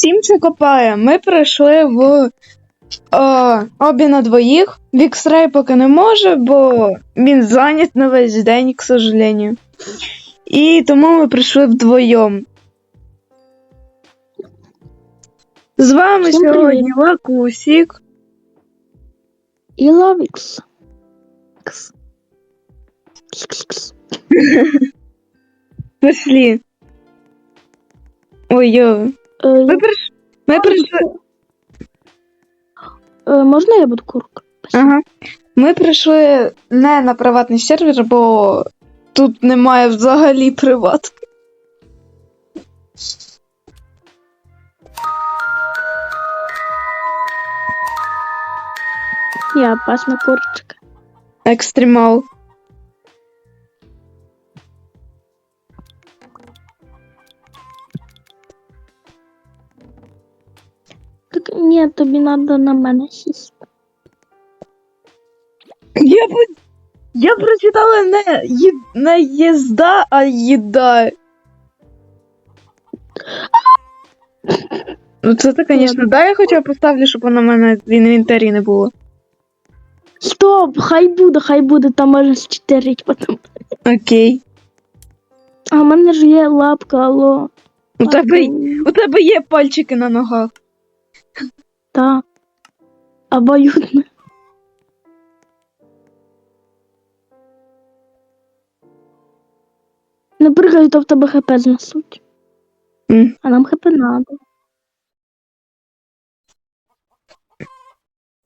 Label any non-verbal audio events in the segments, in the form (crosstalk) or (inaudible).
Сімче копає. Ми прийшли в е, обі на двоїх. Віксрей поки не може, бо він зайнят на весь день, к сожалению. І тому ми прийшли вдвоєм. З вами Всім сьогодні Лакусік. І Лавікс. Кс. Кс-кс-кс. Пішли. Ой, йо. Е, Ми, я- приш... ми прийшли. Е, Можна я буду курка? Ага. Ми прийшли не на приватний сервер, бо тут немає взагалі приватки. Я пасма курочка. Екстремал. Так ні, тобі треба на мене сісти. Я б... Я прочитала не, ї... не їзда, а їда. Ну це ти, звісно, дай я хоча б поставлю, щоб воно в мене в інвентарі не було. Стоп, хай буде, хай буде, там можна считерить потім. Окей. А в мене ж є лапка, алло. У тебе, у тебе є пальчики на ногах. Так. Обоюдно. Не пригай, то в тебе хп знесуть. М. А нам хп надо.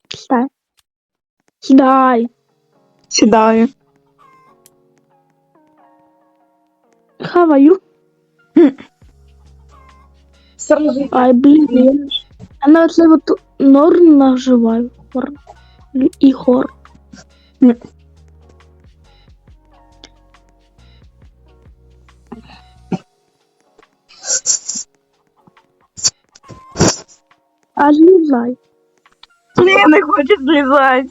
Сідай. Сідай. Сідаю. Хаваю. Сразу. Ай, блін. Я, я на оце от нор наживаю. Хор. І хор. А злізай. Ні, не хочу злізати.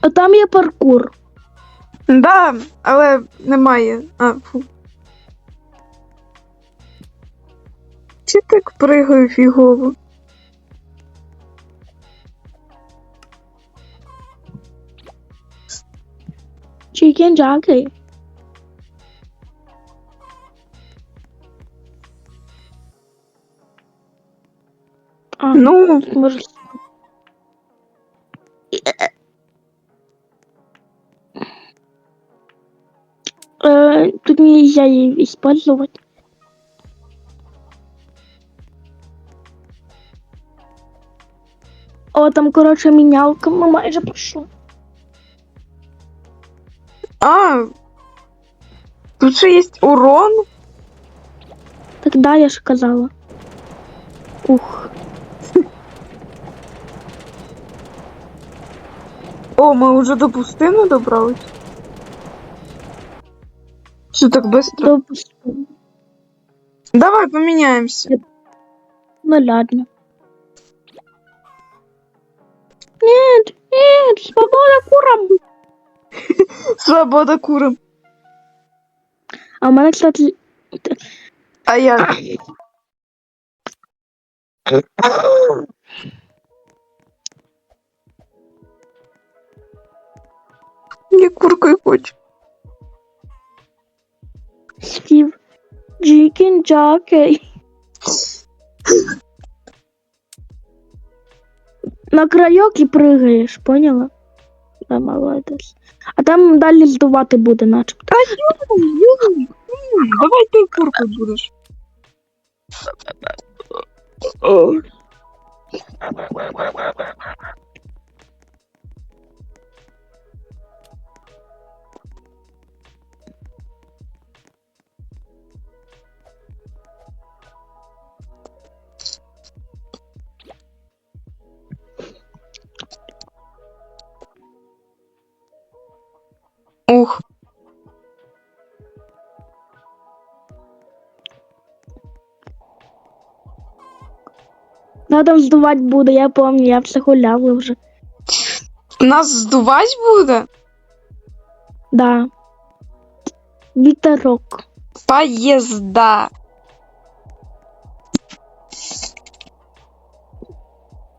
А там є паркур. Да, але немає. А, фу. Так пригаю фігово? Чикен джаки. А, Ну, може. Э, тут нельзя использовать. О, там, короче, менялка, ми майже пройшли. а. Тут ще є урон. Так да, я ж казала. Ух. О, ми вже до пустини добрались. Що так быстро? Допустим. Давай поміняємося. Ну ладно. Свобода курам. Свобода курам. А у мене, кстати, А я. Я куркою хочу. Стив Джикен Джакей. На крайок і пригаєш, поняла? Да, молодець. А там далі здувати буде, начебто. Юй, Давай ти куркою будеш. Ух. Надо сдувать буде, я помню, я все гуляла уже. Нас сдувать буде? Да. Вітерок. Поезда.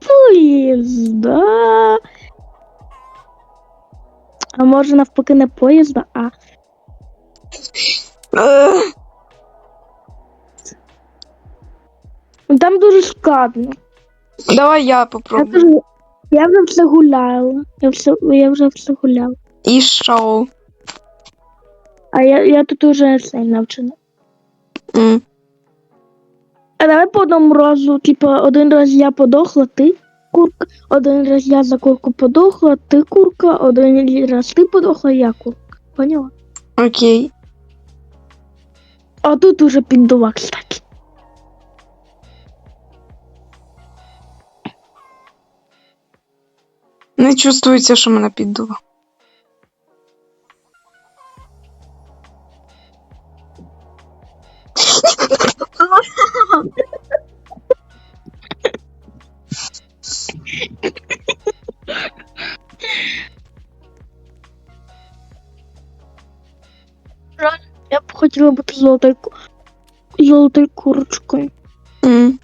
Поезда. А может, навпаки не поезда, а. Ну, там дуже складно. Давай я попробую. я вже все гуляла. Я, все, я вже все гуляла. І що? А я, я тут уже все навчена. М. А давай по одному разу, типа, один раз я подохла, ти курка, один раз я за курку подохла, ти курка, один раз ти подохла, я курка. Поняла? Окей. А тут уже піддува, кстати. Не чувствується, що мене піддува. Я б хотіла бути золотою, золотою курочкою. М.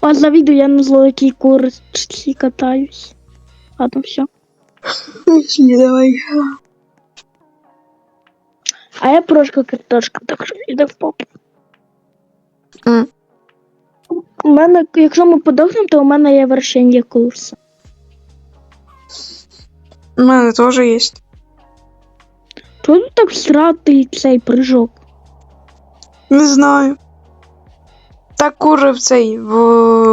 А за відео я на золотій курочці катаюсь. Ладно, все. Пішли, давай. А я прошка картошка, так що іде в попу. У мене, якщо ми подохнемо, то у мене є вершення курсу. У мене теж є. Тут так срати цей прыжок? Не знаю. Так кури в цей в,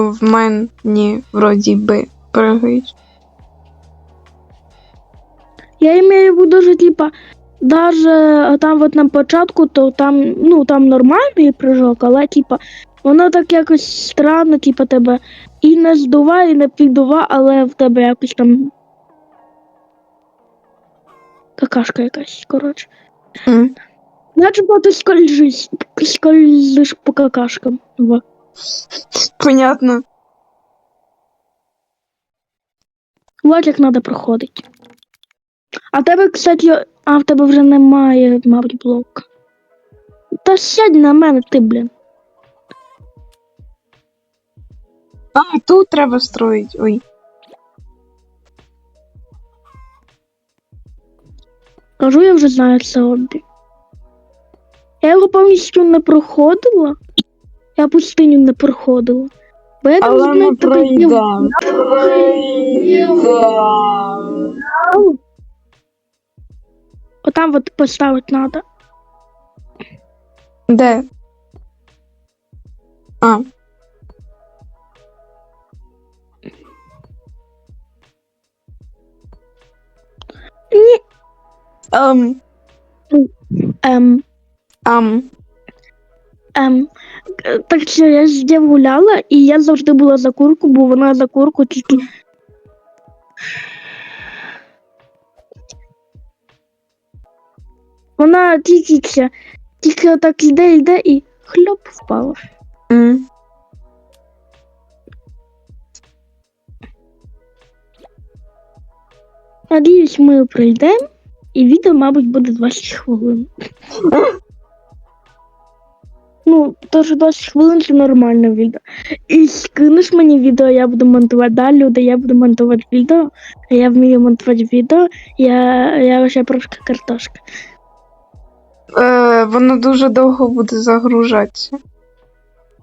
в мені вроді би пригають. Я имею в виду, що типа, даже там от на початку, то там, ну, там нормальний прыжок, але типа, воно так якось странно, типа, тебе і не здуває, і не піддува, але в тебе якось там. Какашка якась, коротше. М. Начебто ти скольжиш, скользиш по какашкам. Во. Понятно. Вот як треба проходити. А в тебе, кстати, а в тебе вже немає, мабуть, блока. Та сядь на мене, ти, блін. А, тут треба строїти. Ой. Кажу, я вже знаю це обі. Я його повністю не проходила. Я пустиню не проходила. Бо я там Але ми діло. пройдемо. Отам от поставити треба. Де? А. Ні. Ем, Ем, ам. ем. Так що я з дів гуляла, і я завжди була за курку, бо вона за курку тільки. Вона тільки, тільки отак йде, йде і хльоп впала. М. Надіюсь, ми пройдемо, і відео, мабуть, буде 20 хвилин. (laughs) Ну, що 20 хвилин це нормальне відео. І скинеш мені відео, я буду монтувати далі, люди, я буду монтувати відео, а я вмію монтувати відео, я, я ще трошки картошка. Е, воно дуже довго буде загружатися.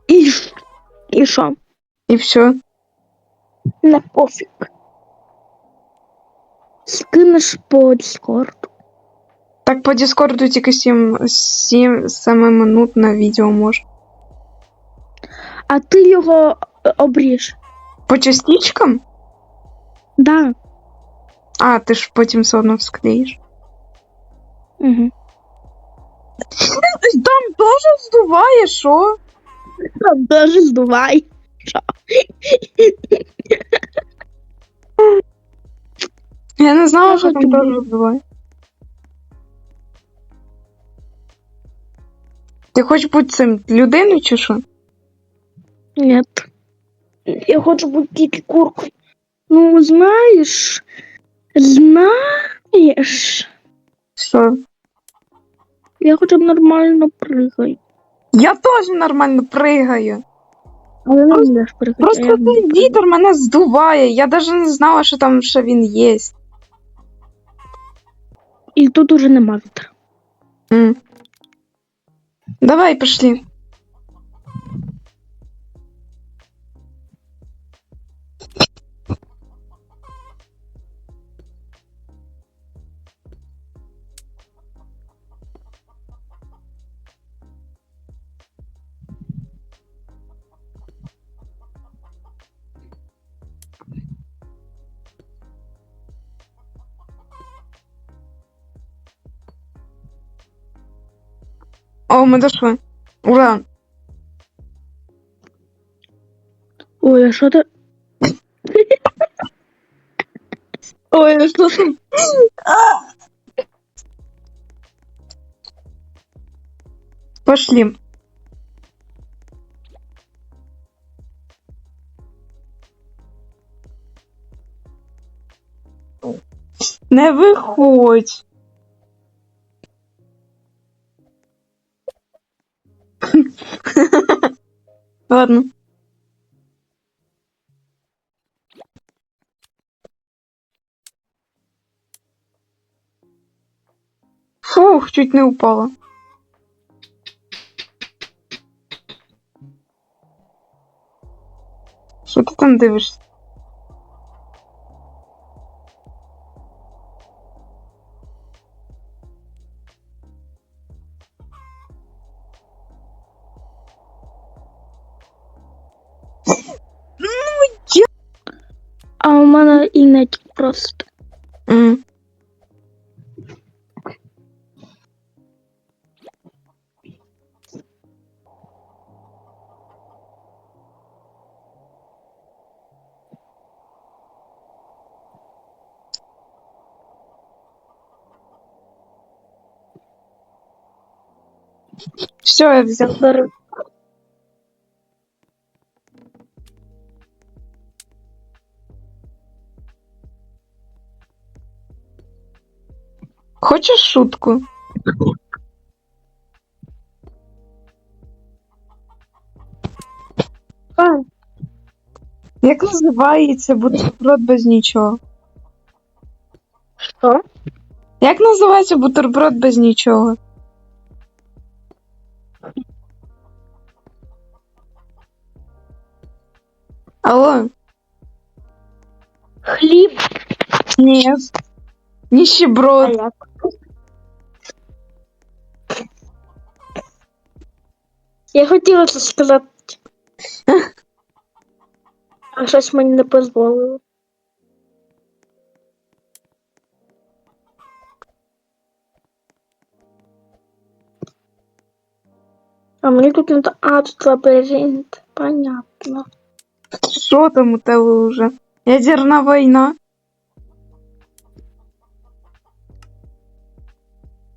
І, і що? І все. Не пофіг. Скинеш по Discord. Так по Діскорду тільки 7, 7 минутне відео може. А ти його е, обріж. По частичкам? Да. А, ти ж потім все одно склеїш. Угу. (laughs) Там теж здуває, що? Даже здувай. Що? Я не знала, Я що там хочу теж здуває. Ти хочеш бути цим людиною чи що? Нет. Я хочу бути тільки куркою. Ну, знаєш, знаєш, Що? я хоча б нормально пригаю. Я теж нормально пригаю. Але не можеш перекрити. Просто цей вітер мене здуває. Я навіть не знала, що там ще він є. І тут уже нема вітра. М. Давай, пішли. О, ми дошли. Ура! Ой, а що ти? Ой, що там? Пошли. Не виходь. Ладно. Фух, чуть не упала. Що ти там дивишся? У і не просто. М. Все, я взял. Хочешь шутку? А, Як називається бутерброд без нічого? що? Як називається бутерброд без нічого? Алло? Хліб. Ні. А Ніщеброд. як? Я хотіла це сказати. (laughs) А щось мені не дозволило. А мені тут не та- А, тут лабіринт. Понятно. Що там у тебе вже? Ядерна війна?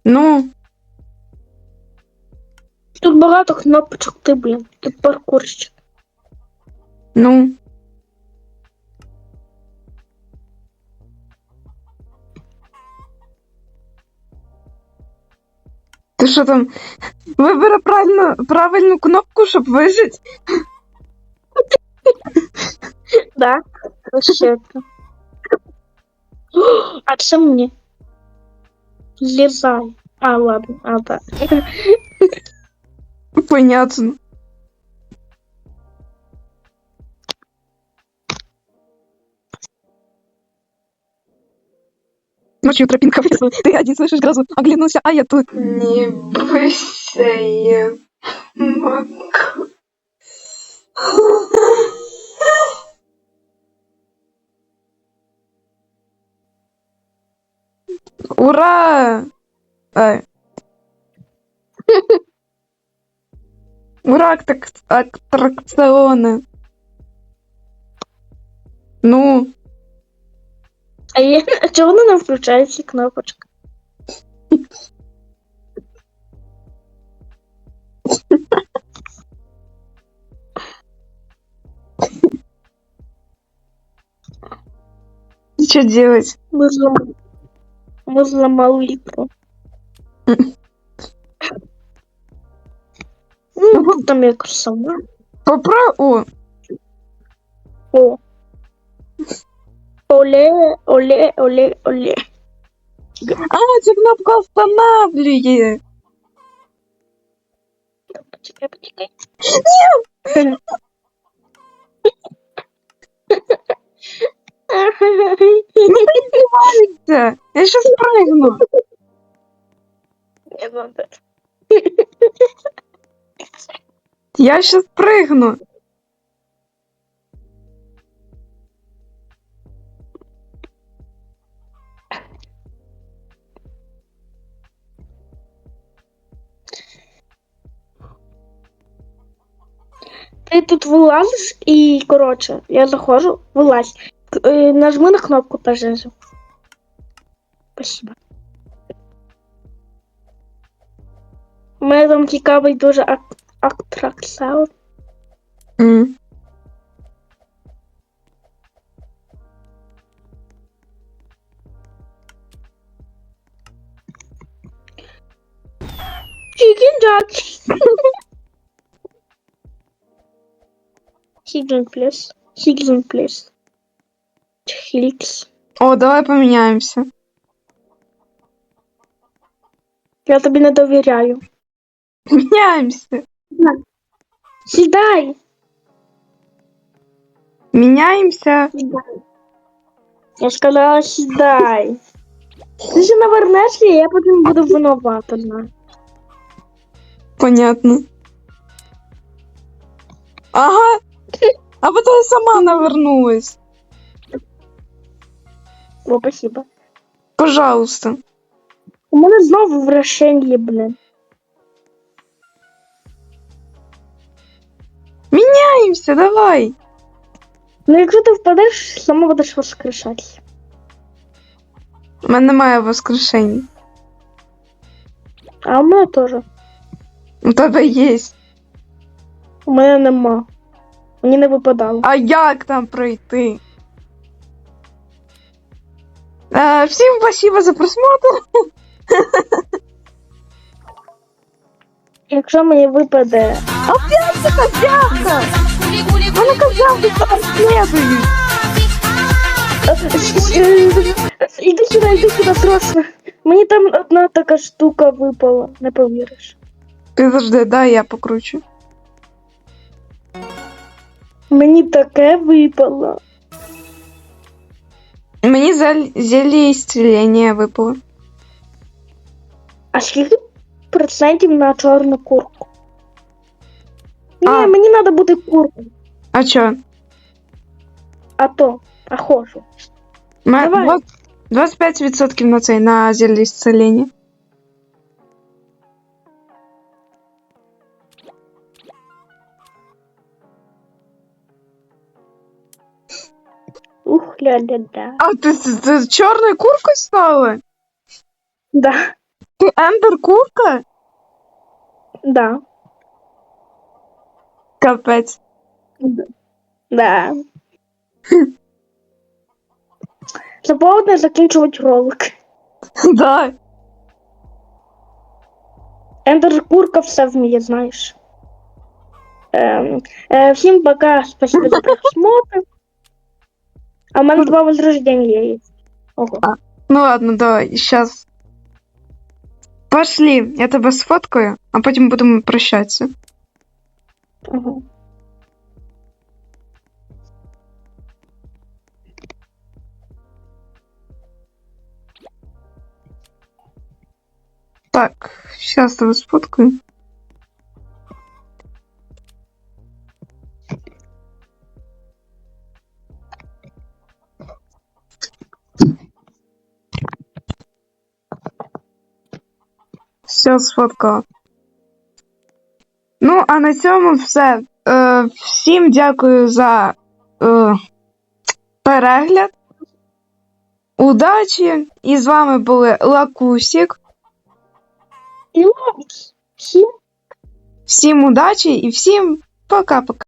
Ну, Тут багато кнопочок, ти, блін. Тут паркурщик. ну. Ти що там? Вибери правильно, правильну кнопку, щоб вижити? (laughs) Да, вообще-то. (gasps) А це мені. Злізай. А, ладно, а, так. (laughs) Понятно. Ночью тропинка в лесу, ты один слышишь грозу, оглянулся, а я тут. Не бойся, я могу. Ура! Ай. (laughs) Ура, аттрак- аттракционы. Ну, А я... а чого вона не включається кнопочка? что делать? Ми зламали. Ми зламали ікру. (laughs) Ну, там якось сама. Попро... О, О. Оле, оле, оле, оле. А, ця кнопка встановлює. Почекай, почекай. Це, Я щас пригну. Не надо. Я щас пригну. Ти тут вилазиш і, коротше, я заходжу, вилазь. Е, Нажми на кнопку пожежу. Спасибо. У мене там цікавий дуже ак- атракціон. М. Chicken Jack. (laughs) Chicken please. Chicken please. Хілікс. О, давай поміняємося. Я тобі не довіряю. Міняємося. Сідай. Міняємося. Сідай. Я сказала, сідай. Ти ж навернешся, і я потім буду винувата. Понятно. Ага. А потім сама навернулась. О, спасибо. Пожалуйста. У мене знову вращення, блин. Міняємося, давай. Ну, якщо ти впадеш, сама будеш воскрешатися. У мене немає воскрешень. А у мене теж. У тебе є. У мене нема. Мені не випадало. А як там пройти? Е, всім спасибо за просмотр. (laughs) Якщо мені випаде. Опять эта бяха! Вона казав, що розслідують. Іди сюди, іди сюди, срочно. Мені там одна така штука випала, не повіриш. Підожди, дай я покручу. Мені таке випало. Мені зель- зелье исцеления випало. А скільки процентів на чорну курку? А. мені треба бути куркою. А чо? А то, а хочу. Давай. два- 25% на цей, на зелье исцеления. Ух, ля-ля-ля. А ти, ти, ти чорною куркою стала? Да, Ти ендер курка? да, Капець. да. Заповнено закінчувати ролик. Да. Ендер курка все вміє, знаєш. Ем, е, всім пока, спасибо за просмотр. А в мене два возрождения є. Ого. Ну ладно, давай, сейчас. Пошли, я тебе сфоткаю, а потім будемо прощатися. Ого. Так, сейчас тебе сфоткаю. Все сфоткала. Ну, а на цьому все. Е, всім дякую за е, перегляд. Удачі! І з вами були Лакусік. І. Всім Всім удачі і всім пока-пока.